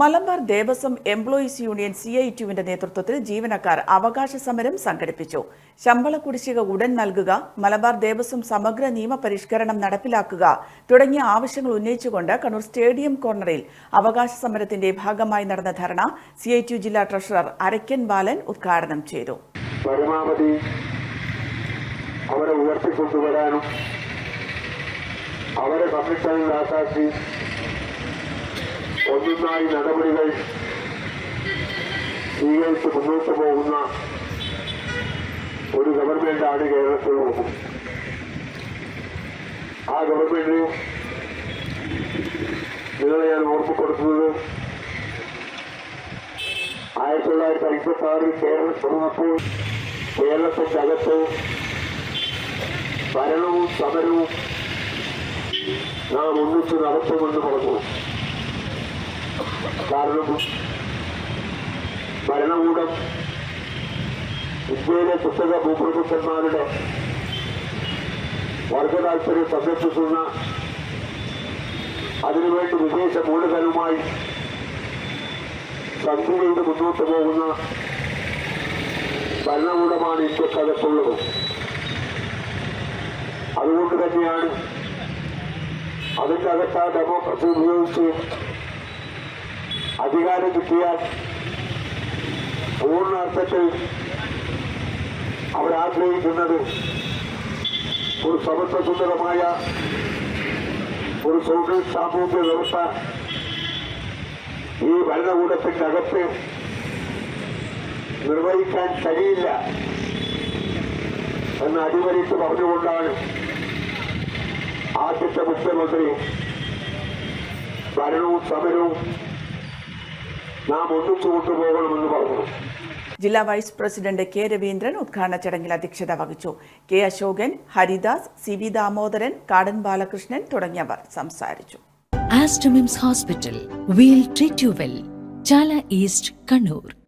Malabar Devaswom employees union C I ടുവിന്റെ നേതൃത്വത്തിൽ ജീവനക്കാർ അവകാശ സമരം സംഘടിപ്പിച്ചു. ശമ്പള കുടിശ്ശിക ഉടൻ നൽകുക മലബാർ ദേവസ്വം സമഗ്ര നിയമ പരിഷ്കരണം നടപ്പിലാക്കുക തുടങ്ങിയ ആവശ്യങ്ങൾ ഉന്നയിച്ചുകൊണ്ട് കണ്ണൂർ സ്റ്റേഡിയം കോർണറിൽ അവകാശ സമരത്തിന്റെ ഭാഗമായി നടന്ന ധർണ സി ഐ ടി ജില്ലാ ട്രഷറർ അരക്കൻ ബാലൻ ഉദ്ഘാടനം ചെയ്തു. പരമാവധി അവരെ ഉയർത്തിക്കൊണ്ടുവരാനും അവരെ സംരക്ഷണത്തിലാക്കി ഒന്നൊന്നായി നടപടികൾ സ്വീകരിച്ച് മുന്നോട്ട് പോകുന്ന ഒരു ഗവൺമെന്റാണ് കേരളത്തിലുള്ളത് ആ ഗവൺമെന്റ് നിങ്ങളെ ഞാൻ ഓർമ്മപ്പെടുത്തുന്നത് ആയിരത്തി തൊള്ളായിരത്തി അൻപത്തി ആറിൽ കേരളം കേരളത്തിന്റെ അകത്ത് ഭരണവും സമരവും നാം ഒന്നിച്ച് നടത്തുമെന്ന് പറഞ്ഞു. കാരണം ഭരണകൂടം ഇന്ത്യയിലെ പുസ്തക ഭൂപ്രഭുക്കന്മാരുടെ വർഗ താല്പര്യം സംരക്ഷിക്കുന്ന അതിനുവേണ്ടി വിദേശ മൂലധനവുമായി സന്ധി ചെയ്ത് മുന്നോട്ട് പോകുന്ന ഭരണകൂടമാണ് ഇന്ത്യക്കകത്തുള്ളത് അതുകൊണ്ട് തന്നെയാണ് അതിന്റെ അകത്ത് ഡെമോക്രസി ഉപയോഗിച്ച് അധികാരം കിട്ടിയാൽ പൂർണ അർത്ഥത്തിൽ അവരാഗ്രഹിക്കുന്നത് ഒരു സമത്വസുന്ദരമായ ഒരു സൗഹൃദ സാമൂഹ്യ വ്യവസ്ഥ ഈ ഭരണകൂടത്തിന്റെ അകത്ത് നിർവഹിക്കാൻ കഴിയില്ല എന്ന് അടിവരിച്ച് പറഞ്ഞുകൊണ്ടാണ് ആദ്യത്തെ മുഖ്യമന്ത്രി ഭരണവും സമരവും നാം ഒന്നിച്ചു കൊണ്ടുപോകണമെന്ന് പറഞ്ഞു. ജില്ലാ വൈസ് പ്രസിഡന്റ് കെ രവീന്ദ്രൻ ഉദ്ഘാടന ചടങ്ങിൽ അധ്യക്ഷത വഹിച്ചു. K Ashokan Haridas C V Damodaran Kadan Balakrishnan തുടങ്ങിയവർ സംസാരിച്ചു. Aster MIMS hospital we'll treat you well Chala east Kannur.